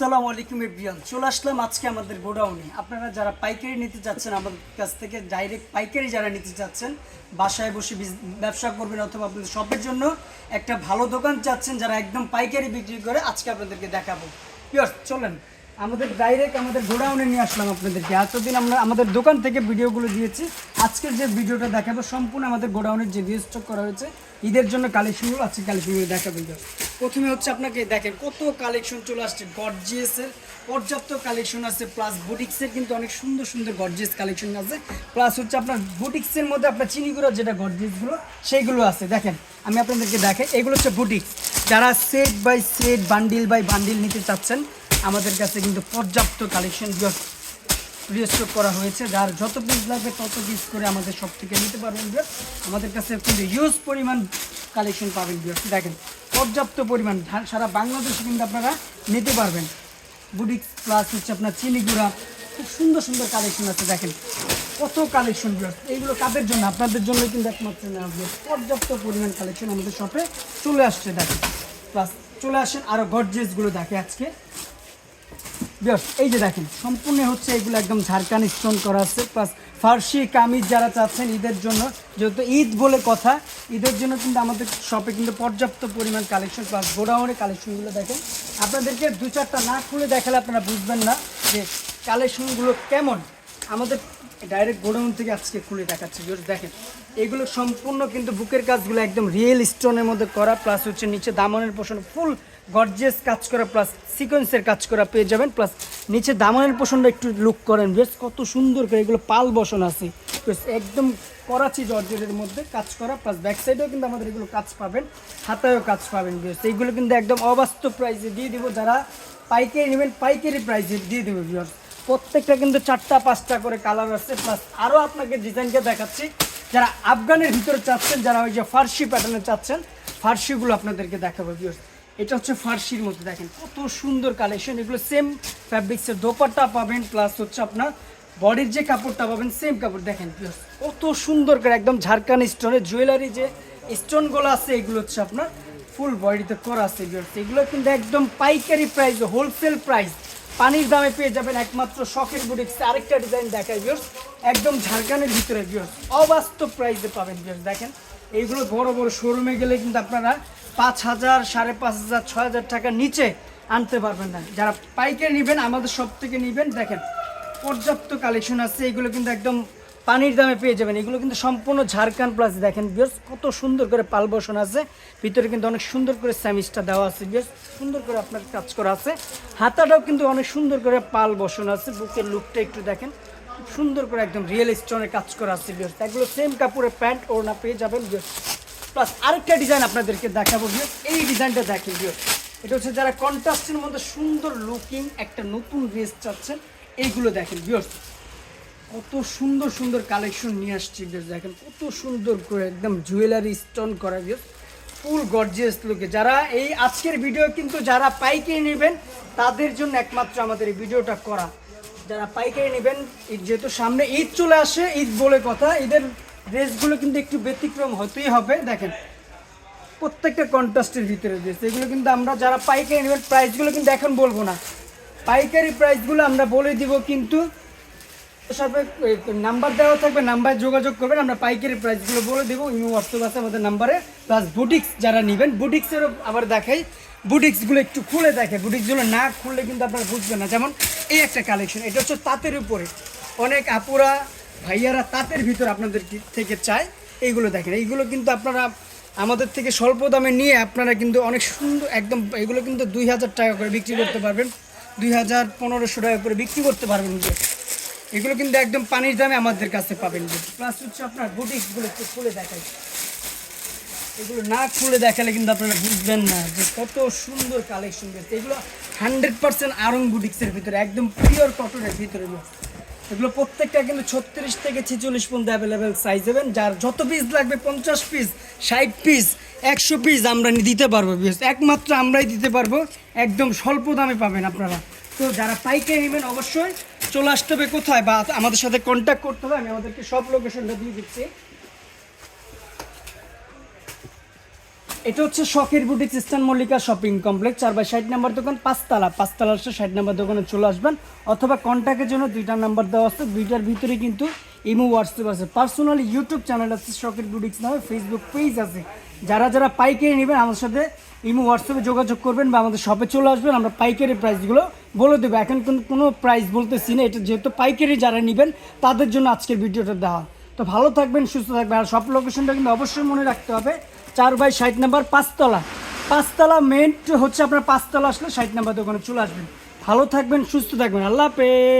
আসসালামু আলাইকুম এভিয়ান চলে আসলাম আজকে আমাদের গোডাউনে। আপনারা যারা পাইকারি নিতে যাচ্ছেন আমাদের কাছ থেকে ডাইরেক্ট পাইকারি যারা নিতে যাচ্ছেন বাসায় বসে ব্যবসা করবেন অথবা আপনাদের শপের জন্য একটা ভালো দোকান চাচ্ছেন, যারা একদম পাইকারি বিক্রি করে, আজকে আপনাদেরকে দেখাবো। পিওর চলেন। আমাদের ডাইরেক্ট আমাদের গোডাউনে নিয়ে আসলাম আপনাদেরকে। এতদিন আমরা আমাদের দোকান থেকে ভিডিওগুলো দিয়েছি। আজকের যে ভিডিওটা দেখাবো, সম্পূর্ণ আমাদের গোডাউনের যে রিস্টক করা হয়েছে, ঈদের জন্য কালেকশনগুলো আজকে কালেকশনগুলো দেখাবো just। প্রথমে হচ্ছে আপনাকে দেখেন কত কালেকশন চলে আসছে। গর্জিয়াসের পর্যাপ্ত কালেকশন আছে প্লাস বুটিক্সের কিন্তু অনেক সুন্দর সুন্দর গর্জিয়াস কালেকশন আছে। প্লাস হচ্ছে আপনার বুটিক্সের মধ্যে আপনার চিনিগুলো যেটা গর্জিয়াসগুলো সেইগুলো আছে। দেখেন, আমি আপনাদেরকে দেখে এগুলো হচ্ছে বুটিক্স যারা set by set bundle by bundle নিতে চাচ্ছেন আমাদের কাছে কিন্তু পর্যাপ্ত কালেকশন রিস্টক করা হয়েছে, যার যত পিস লাগবে তত পিস করে আমাদের সব থেকে নিতে পারবেন বিয়ার আমাদের কাছে কিন্তু ইউজ পরিমাণ কালেকশন পাবেন বিয়ার দেখেন, পর্যাপ্ত পরিমাণ সারা বাংলাদেশে কিন্তু আপনারা নিতে পারবেন। বুটিক্স প্লাস হচ্ছে আপনার চিনি গুঁড়া, খুব সুন্দর সুন্দর কালেকশন আছে, দেখেন। কত কালেকশন বিয়ার এইগুলো কাদের জন্য? আপনাদের জন্য কিন্তু একমাত্র না পর্যাপ্ত পরিমাণ কালেকশন আমাদের শপে চলে আসছে, দেখেন। প্লাস চলে আসেন আরও গর্জেসগুলো দেখে আজকে। এই যে দেখেন, সম্পূর্ণ হচ্ছে এগুলো একদম ঝাড়খান স্টোন করা আছে প্লাস ফার্সি কামিজ যারা চাচ্ছেন ঈদের জন্য, যেহেতু ঈদ বলে কথা, ঈদের জন্য কিন্তু আমাদের শপে কিন্তু পর্যাপ্ত পরিমাণ কালেকশন প্লাস গোডাউনের কালেকশনগুলো দেখেন। আপনাদেরকে দু চারটা না খুলে দেখালে আপনারা বুঝবেন না যে কালেকশনগুলো কেমন। আমাদের ডাইরেক্ট গোডাউন থেকে আজকে খুলে দেখাচ্ছি বিয়ার্স দেখেন। এগুলো সম্পূর্ণ কিন্তু বুকের কাজগুলো একদম রিয়েল স্টোনের মধ্যে করা প্লাস হচ্ছে নিচে দামনের পোষণ ফুল গর্জিয়াস কাজ করা প্লাস সিকোয়েন্সের কাজ করা পেয়ে যাবেন প্লাস নিচে দামনের পোষণটা একটু লুক করেন বেশ কত সুন্দর করে এগুলো পাল বসন আছে। বেশ একদম করাচি জর্জেটের মধ্যে কাজ করা প্লাস ব্যাক সাইডেও কিন্তু আমাদের এগুলো কাজ পাবেন, হাতায়ও কাজ পাবেন বেশ এইগুলো কিন্তু একদম অবাস্তব প্রাইসে দিয়ে দিব, যারা পাইকারি নেবেন, পাইকারি প্রাইসে দিয়ে দেবো ভিউয়ার্স প্রত্যেকটা কিন্তু চারটা, পাঁচটা করে কালার আছে প্লাস আরও আপনাকে ডিজাইনকে দেখাচ্ছি। যারা আফগানের ভিতরে চাচ্ছেন, যারা ওই যে ফার্সি প্যাটার্নে চাচ্ছেন, ফার্সিগুলো আপনাদেরকে দেখাবো এটা হচ্ছে ফার্সির মধ্যে, দেখেন কত সুন্দর কালেকশন এগুলো সেম ফ্যাব্রিক্সের দোপাট্টা পাবেন প্লাস হচ্ছে আপনার বডির যে কাপড়টা পাবেন সেম কাপড়। দেখেন কত সুন্দর করে একদম ঝাড়খান স্টোনের জুয়েলারি যে স্টোনগুলো আছে, এগুলো হচ্ছে আপনার ফুল বডিতে করা আছে। এগুলো কিন্তু একদম পাইকারি প্রাইস হোলসেল প্রাইস পানির দামে পেয়ে যাবেন একমাত্র শখের বুটিক্স। আরেকটা ডিজাইন দেখায় ভিউর্স একদম ঝাড়খানের ভিতরে ভিউর্স অবাস্তব প্রাইসে পাবেন ভিউর্স দেখেন, এইগুলো বড় বড় শোরুমে গেলে কিন্তু আপনারা পাঁচ হাজার, সাড়ে পাঁচ হাজার, ছয় হাজার টাকার নিচে আনতে পারবেন না। যারা পাইকারি নেবেন, আমাদের সব থেকে নেবেন, দেখেন, পর্যাপ্ত কালেকশন আছে। এগুলো কিন্তু একদম পানির দামে পেয়ে যাবেন। এগুলো কিন্তু সম্পূর্ণ ঝাড়খান প্লাস দেখেন বিয়স কত সুন্দর করে পাল বসন আছে। ভিতরে কিন্তু অনেক সুন্দর করে স্যামিসটা দেওয়া আছে বিয়স সুন্দর করে আপনার কাজ করা আছে। হাতাটাও কিন্তু অনেক সুন্দর করে পাল বসন আছে। বুকের লুকটা একটু দেখেন। সুন্দর করে একদম রিয়েল স্টোনের কাজ করা আছে বিয়স এগুলো সেম কাপড়ের প্যান্ট ওড়না পেয়ে যাবেন বিয়স প্লাস আরেকটা ডিজাইন আপনাদেরকে দেখাবো বিয়স এই ডিজাইনটা দেখেন বিয়স এটা হচ্ছে যারা কন্ট্রাস্টের মধ্যে সুন্দর লুকিং একটা নতুন ড্রেস চাচ্ছেন এইগুলো দেখেন বিয়স কত সুন্দর সুন্দর কালেকশন নিয়ে আসছি দেখেন কত সুন্দর করে একদম জুয়েলারি স্টোন করা ফুল গর্জিয়াস লোকে যারা এই আজকের ভিডিও কিন্তু যারা পাইকারি নেবেন, তাদের জন্য একমাত্র আমাদের এই ভিডিওটা করা। যারা পাইকারি নেবেন যেহেতু সামনে ঈদ চলে আসে, ঈদ বলে কথা, ঈদের ড্রেসগুলো কিন্তু একটু ব্যতিক্রম হতেই হবে। দেখেন, প্রত্যেকটা কন্ট্রাস্টের ভিতরে দিয়েছে এগুলো কিন্তু আমরা যারা পাইকারি নেবেন প্রাইসগুলো কিন্তু এখন বলব না। পাইকারি প্রাইসগুলো আমরা বলে দিব কিন্তু নাম্বার দেওয়া থাকবে নাম্বার যোগাযোগ করবেন, আমরা পাইকারি প্রাইসগুলো বলে দেবো। ইমো হোয়াটসঅ্যাপ আছে আমাদের নাম্বারে প্লাস বুটিক্স যারা নেবেন বুটিক্সেরও আবার দেখাই। বুটিক্সগুলো একটু খুলে দেখে বুটিক্সগুলো না খুললে কিন্তু আপনারা বুঝবেন না। যেমন এই একটা কালেকশন এটা হচ্ছে তাঁতের উপরে। অনেক আপুরা, ভাইয়ারা তাঁতের ভিতর আপনাদের থেকে চায়, এইগুলো দেখেন। এইগুলো কিন্তু আপনারা আমাদের থেকে স্বল্প দামে নিয়ে আপনারা কিন্তু অনেক সুন্দর, একদম এগুলো কিন্তু দুই হাজার টাকা করে বিক্রি করতে পারবেন। দুই হাজার পনেরোশো টাকা করে বিক্রি করতে পারবেন এগুলো কিন্তু একদম পানির দামে আমাদের কাছে পাবেন। প্লাস হচ্ছে আপনার বুটিক্সগুলো একটু খুলে দেখাই। এগুলো না খুলে দেখালে কিন্তু আপনারা বুঝবেন না যে কত সুন্দর কালেকশন রয়েছে। এগুলো হান্ড্রেড পার্সেন্ট আরং বুটিক্সের ভিতরে, একদম পিওর কটনের ভিতরে এগুলো প্রত্যেকটা কিন্তু ছত্রিশ থেকে ছেচল্লিশ পর্যন্ত অ্যাভেলেবেল সাইজ দেবেন। যার যত পিস লাগবে, পঞ্চাশ পিস ষাট পিস একশো পিস আমরা দিতে পারব বিকজ একমাত্র আমরাই দিতে পারব। একদম স্বল্প দামে পাবেন আপনারা। তো যারা পাইকারি নেবেন অবশ্যই চলে আসতে হবে কোথায়? বা আমাদের সাথে কন্ট্যাক্ট করতে হবে। আমি আমাদেরকে সব লোকেশনটা দিয়ে দিচ্ছি। এটা হচ্ছে শখের boutique eastern Mallika shopping complex. চার বাই ষাট নাম্বার দোকান, পাঁচতলা। পাঁচতলা আসলে ষাট নাম্বার দোকানে চলে আসবেন। অথবা কন্ট্যাক্টের জন্য দুইটা নাম্বার দেওয়া আছে। দুইটার ভিতরে কিন্তু ইমো হোয়াটসঅ্যাপ আছে। পার্সোনালি ইউটিউব চ্যানেল আছে শখের বুটিক্স নামে ফেসবুক পেজ আছে। যারা যারা পাইকারি নেবেন আমাদের সাথে ইমো হোয়াটসঅ্যাপে যোগাযোগ করবেন বা আমাদের শপে চলে আসবেন, আমরা পাইকারি প্রাইসগুলো বলে দেবো। এখন কিন্তু কোনো প্রাইস বলতেছি না, এটা যেহেতু পাইকারি যারা নেবেন, তাদের জন্য আজকের ভিডিওটা দেওয়া। তো ভালো থাকবেন, সুস্থ থাকবেন। আর সব লোকেশনটা কিন্তু অবশ্যই মনে রাখতে হবে, চার বাই ষাট নাম্বার পাঁচতলা। পাঁচতলা মেন হচ্ছে আপনার পাঁচতলা আসলে ষাট নাম্বার দোকানে চলে আসবেন। ভালো থাকবেন, সুস্থ থাকবেন। আল্লাহ হাফেজ।